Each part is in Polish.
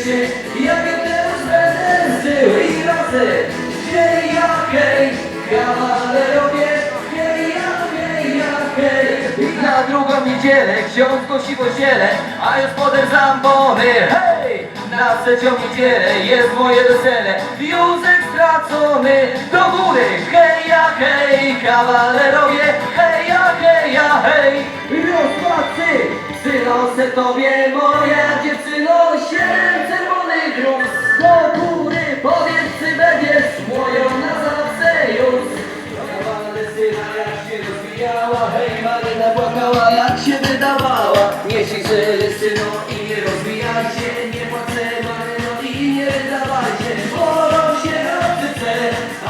gdzieś Jakie teraz będę zył i razy Hej, ja, hej, kawalerowie Hej, ja, hej, ja, hej I na drugą niedzielę ksiądz głosi w A już potem zambony, hej! Na trzecią niedzielę jest moje wesele. Józef stracony do góry. Hej, ja, hej, kawalerowie Hej, ja, hej, ja, hej Rozpacy, przynoszę tobie moja dziewczyno się. i Maryna płakała jak się wydawała. Nie ciszy synu no i nie rozwijaj się Nie płacę Maryno i nie wydawaj się Bolą się rotyce,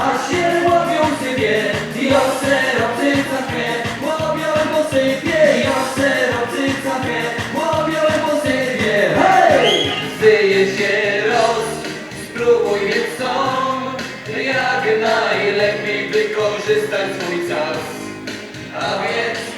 aż się łapią sypie. I ostre rotyca chę, łowią posypie I ostre rotyca chę, łowią posypie Hej! Zdyje się roz, spróbuj więc Jak najlepiej wykorzystać swój czas. Amen.